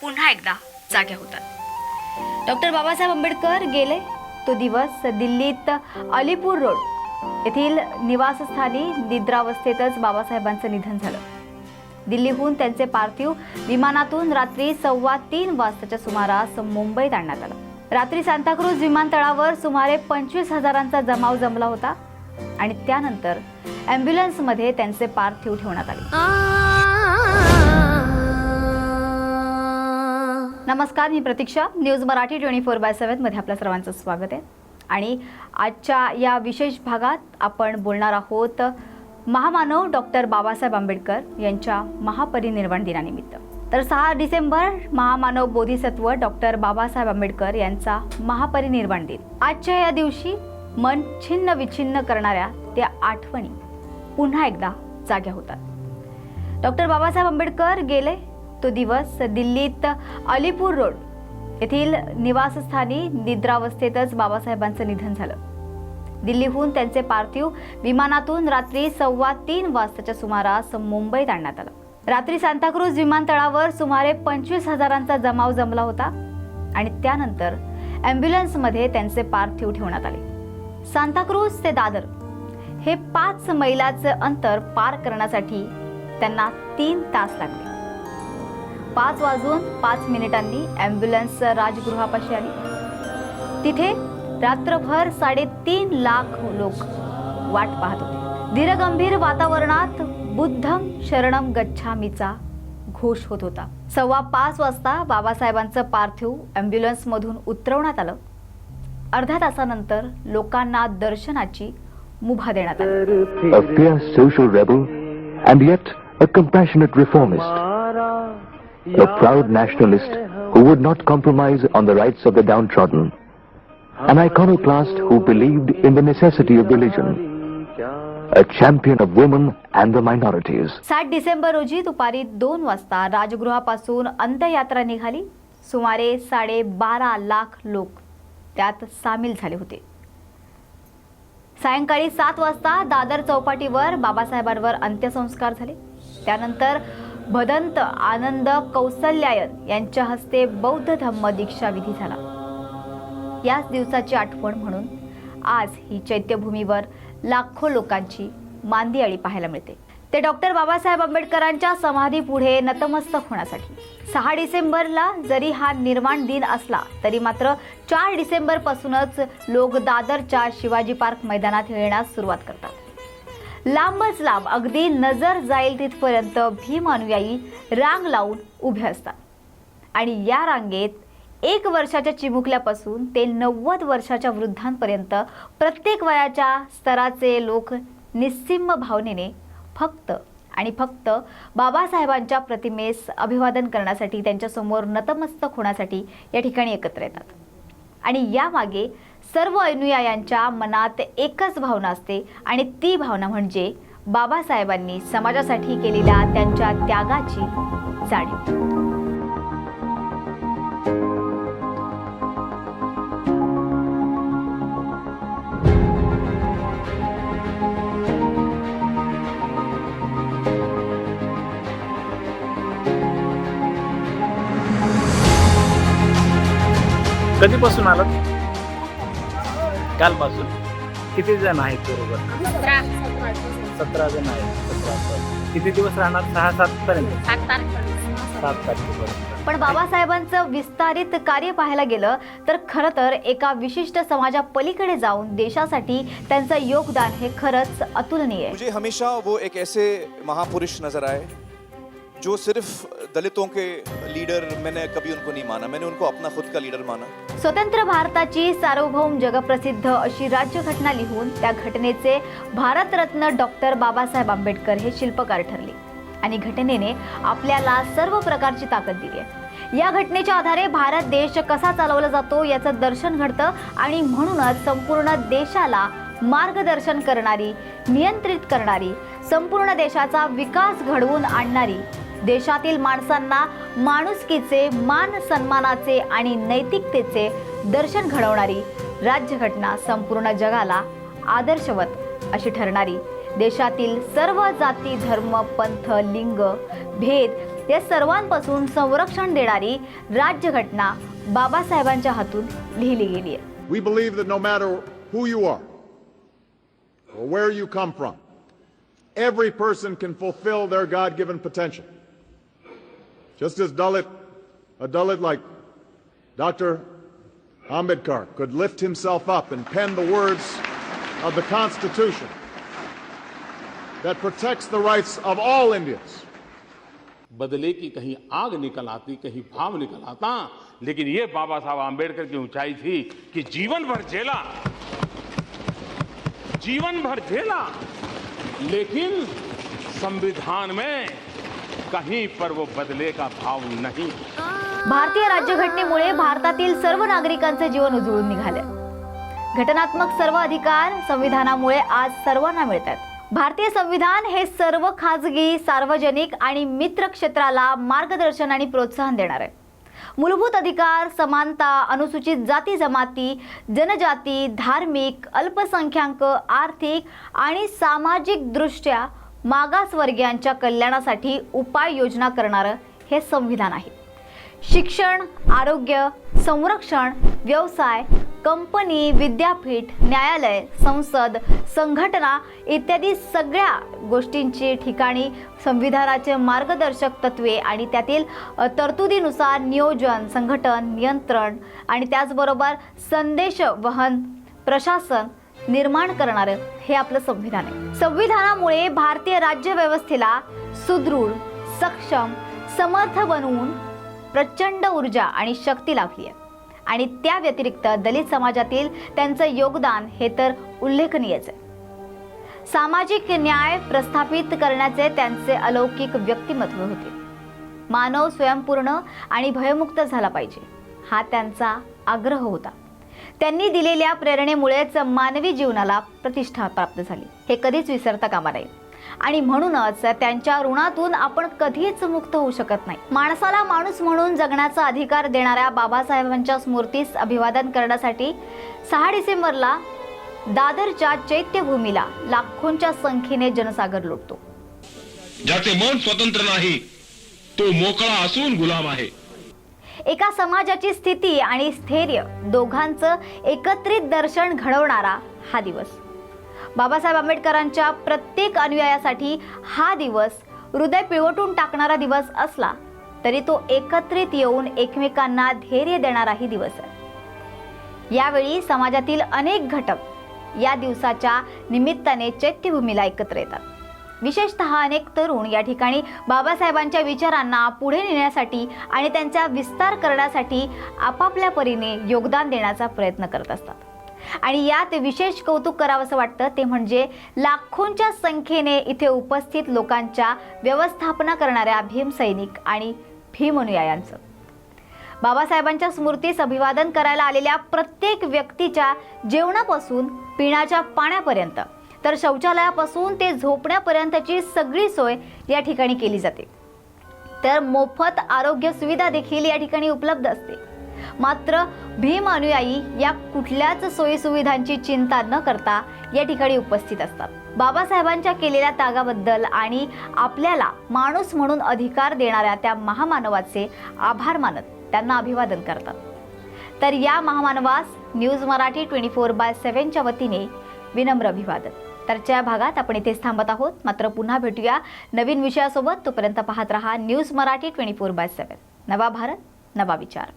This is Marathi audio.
पुन्हा एकदा जाग्या होतात. डॉक्टर बाबासाहेब आंबेडकर गेले. तो दिवस दिल्लीत अलीपूर रोड येथील निवासस्थानी निद्रावस्थेतच बाबासाहेबांचं निधन झालं. दिल्लीहून त्यांचे पार्थिव विमानातून रात्री सव्वा तीन वाजताच्या सुमारास मुंबईत आणण्यात आलं. रात्री सांताक्रूज विमानतळावर सुमारे पंचवीस हजारांचा जमाव जमला होता आणि त्यानंतर ॲम्ब्युलन्समध्ये त्यांचे पार्थिव ठेवण्यात आले. नमस्कार मी Pratiksha. News Marathi twenty four by सेव्हनमध्ये आपल्या सर्वांचं स्वागत आहे. आणि आजच्या या विशेष भागात आपण बोलणार आहोत महामानव डॉक्टर बाबासाहेब आंबेडकर यांच्या महापरिनिर्वाण दिनानिमित्त. तर सहा डिसेंबर महामानव बोधिसत्व डॉक्टर बाबासाहेब आंबेडकर यांचा महापरिनिर्वाण दिन. आजच्या या दिवशी मन छिन्न विछिन्न करणाऱ्या त्या आठवणी पुन्हा एकदा जाग्या होतात. डॉक्टर बाबासाहेब आंबेडकर गेले तो दिवस दिल्लीत अलीपूर रोड येथील निवासस्थानी निद्रावस्थेतच बाबासाहेबांचं निधन झालं. दिल्लीहून त्यांचे पार्थिव विमानातून रात्री सव्वा तीन वाजताच्या सुमारास मुंबईत आणण्यात आलं. रात्री सांताक्रूज विमानतळावर सुमारे पंचवीस हजारांचा जमाव जमला होता आणि त्यानंतर ॲम्ब्युलन्समध्ये त्यांचे पार्थिव ठेवण्यात आले. सांताक्रूज ते दादर हे पाच मैलाचं अंतर पार करण्यासाठी त्यांना तीन तास लागले. पाच वाजून पाच मिनिटांनी ॲम्ब्युलन्स राजगृहापाशी आली. तिथे रात्रभर साडेतीन लाख लोक वाट पाहत होते. धीरगंभीर वातावरणात बुद्धम शरणम गच्छामीचा घोष होत होता. सव्वा पाच वाजता बाबासाहेबांचं पार्थिव ॲम्ब्युलन्समधून उतरवण्यात आलं. अर्ध्या तासानंतर लोकांना दर्शनाची मुभा देण्यात आली. A fierce social rebel, and yet a compassionate reformist, the proud nationalist who would not compromise on the rights of the downtrodden, an iconoclast who believed in the necessity of religion, a champion of women and the minorities. सात डिसेंबर रोजी दुपारी दोन वाजता राजगृहापासून अंत्ययात्रा निघाली सुमारे साडे बारा लाख लोक त्यात सामील झाले होते सायंकाळी सात वाजता दादर चौपाटीवर बाबासाहेबांवर अंत्यसंस्कार झाले त्यानंतर भदंत आनंद कौसल्यायन यांच्या हस्ते बौद्ध धम्म दीक्षा विधी झाला. याच दिवसाची आठवण म्हणून आज ही चैत्यभूमीवर लाखो लोकांची मांदियाळी पाहायला मिळते. ते डॉक्टर बाबासाहेब आंबेडकरांच्या समाधी पुढे नतमस्तक होण्यासाठी. सहा डिसेंबरला जरी हा निर्माण दिन असला तरी मात्र चार डिसेंबरपासूनच लोक दादरच्या शिवाजी पार्क मैदानात येण्यास सुरुवात करतात. लांबच लांब अगदी नजर जाईल तिथपर्यंत भीम अनुयायी रांग लावून उभे असतात. आणि या रांगेत एक वर्षाच्या चिमुकल्यापासून ते नव्वद वर्षाच्या वृद्धांपर्यंत प्रत्येक वयाच्या स्तराचे लोक निस्सिम भावनेने फक्त आणि फक्त बाबासाहेबांच्या प्रतिमेस अभिवादन करण्यासाठी त्यांच्यासमोर नतमस्तक होण्यासाठी या ठिकाणी एकत्र येतात. आणि यामागे सर्व अनुयायांच्या मनात एकच भावना असते आणि ती भावना म्हणजे बाबासाहेबांनी समाजासाठी केलेल्या त्यांच्या त्यागाची जाणीव. कधीपासून आलात? कालपासून. किती जण आहेत बरोबर? सतरा. जण आहेत. सतरा किती दिवस राहणार? सहा सात पर्यंत? सात तारखेपर्यंत. पण बाबासाहेबांचं विस्तारित कार्य पाहायला गेलं तर खरं तर एका विशिष्ट समाजा पलीकडे जाऊन देशासाठी त्यांचं योगदान हे खरंच अतुलनीय आहे. मुझे हमेशा वो एक ऐसे महापुरुष नजर आए जो सिर्फ दलितों के लीडर मैंने कभी उनको नहीं माना मैंने उनको अपना खुद का लीडर माना। स्वतंत्र भारताची सार्वभौम जगप्रसिद्ध अशी राज्यघटना लिहून त्या घटनेचे भारतरत्न डॉक्टर बाबासाहेब आंबेडकर हे शिल्पकार ठरले. आणि घटनेने आपल्याला सर्व प्रकारची ताकद दिली आहे. या घटनेच्या आधारे भारत देश कसा चालवला जातो याचं दर्शन घडतं आणि म्हणूनच संपूर्ण देशाला मार्गदर्शन करणारी नियंत्रित करणारी संपूर्ण देशाचा विकास घडवून आणणारी देशातील माणसांना माणुसकीचे मान सन्मानाचे आणि नैतिकतेचे दर्शन घडवणारी राज्यघटना संपूर्ण जगाला आदर्शवत अशी ठरणारी देशातील सर्व जाती धर्म पंथ लिंग भेद या सर्वांपासून संरक्षण देणारी राज्यघटना बाबासाहेबांच्या हातून लिहिली गेली आहे We believe that no matter who you are or where you come from, every person can fulfill their God given potential. Just as Dalit, a Dalit like Dr. Ambedkar could lift himself up and pen the words of the Constitution that protects the rights of all Indians. बदले की कहीं आग निकल आती कहीं भाव निकल आता लेकिन ये बाबा साहब आंबेडकर की ऊंचाई थी कि जीवन भर झेला जीवन भर झेला लेकिन संविधान में कहीं पर वो बदले का भाव नहीं। भारतीय राज्यघटनेमुळे भारतातील सर्व नागरिकांचे जीवन उजळून निघाले. घटनात्मक सर्व अधिकार संविधानामुळे आज सर्वांना मिळतात. भारतीय संविधान हे सर्व खाजगी सार्वजनिक आणि मित्र क्षेत्राला मार्गदर्शन आणि प्रोत्साहन देणार आहे. मूलभूत अधिकार समानता अनुसूचित जाती जमाती जनजाती धार्मिक अल्पसंख्याक आर्थिक आणि सामाजिक दृष्ट्या मागासवर्गीयांच्या कल्याणासाठी उपाययोजना करणारं हे संविधान आहे. शिक्षण आरोग्य संरक्षण व्यवसाय कंपनी विद्यापीठ न्यायालय संसद संघटना इत्यादी सगळ्या गोष्टींची ठिकाणी संविधानाचे मार्गदर्शक तत्वे आणि त्यातील तरतुदीनुसार नियोजन संघटन नियंत्रण आणि त्याचबरोबर संदेश वहन प्रशासन निर्माण करणारं हे आपलं संविधान आहे. संविधानामुळे भारतीय राज्यव्यवस्थेला सुदृढ सक्षम समर्थ बनवून प्रचंड ऊर्जा आणि शक्ती लाभली आहे. आणि त्या व्यतिरिक्त दलित समाजातील त्यांचं योगदान हे तर उल्लेखनीयच आहे. सामाजिक न्याय प्रस्थापित करण्याचे त्यांचे अलौकिक व्यक्तिमत्व होते. मानव स्वयंपूर्ण आणि भयमुक्त झाला पाहिजे हा त्यांचा आग्रह होता. त्यांनी दिलेल्या प्रेरणेमुळेच मानवी जीवनाला प्रतिष्ठा प्राप्त झाली. हे कधीच विसरता कामा नये. आणि म्हणूनच त्यांच्या ऋणातून आपण कधीच मुक्त होऊ शकत नाही. माणसाला माणूस म्हणून जगण्याचा अधिकार देणाऱ्या बाबासाहेबांच्या स्मृतीस अभिवादन करण्यासाठी सहा डिसेंबरला दादरच्या चैत्यभूमीला लाखोंच्या संख्येने जनसागर लुटतो. ज्याचे मन स्वतंत्र नाही तो मोकळा असून गुलाम आहे. एका समाजाची स्थिती आणि स्थैर्य दोघांचं एकत्रित दर्शन घडवणारा हा दिवस. बाबासाहेब आंबेडकरांच्या प्रत्येक अनुयायासाठी हा दिवस हृदय पिळवटून टाकणारा दिवस असला तरी तो एकत्रित येऊन एकमेकांना धैर्य देणाराही दिवस आहे. यावेळी समाजातील अनेक घटक या दिवसाच्या निमित्ताने चैत्यभूमीला एकत्र येतात. विशेषतः अनेक तरुण या ठिकाणी बाबासाहेबांच्या विचारांना पुढे नेण्यासाठी आणि त्यांचा विस्तार करण्यासाठी आपापल्या परीने योगदान देण्याचा प्रयत्न करत असतात. आणि यात विशेष कौतुक करावंसं वाटतं ते म्हणजे लाखोंच्या संख्येने इथे उपस्थित लोकांच्या व्यवस्थापना करणाऱ्या भीमसैनिक आणि भीम अनुयायांचं. बाबासाहेबांच्या स्मृतीस अभिवादन करायला आलेल्या प्रत्येक व्यक्तीच्या जेवणापासून पिण्याच्या पाण्यापर्यंत तर शौचालयापासून ते झोपण्यापर्यंतची सगळी सोय या ठिकाणी केली जाते. तर मोफत आरोग्य सुविधा देखील या ठिकाणी उपलब्ध असते. मात्र भीम अनुयायी या कुठल्याच सोयी सुविधांची चिंता न करता या ठिकाणी उपस्थित असतात. बाबासाहेबांच्या केलेल्या त्यागाबद्दल आणि आपल्याला माणूस म्हणून अधिकार देणाऱ्या त्या महामानवाचे आभार मानत त्यांना अभिवादन करतात. तर या महामानवास news Marathi twenty four by सेव्हनच्या वतीने विनम्र अभिवादन. तरच्या या भागात आपण इथेच थांबत आहोत मात्र पुन्हा भेटूया नवीन विषयासोबत. तोपर्यंत पाहत रहा news Marathi twenty four by seven. नवा भारत नवा विचार.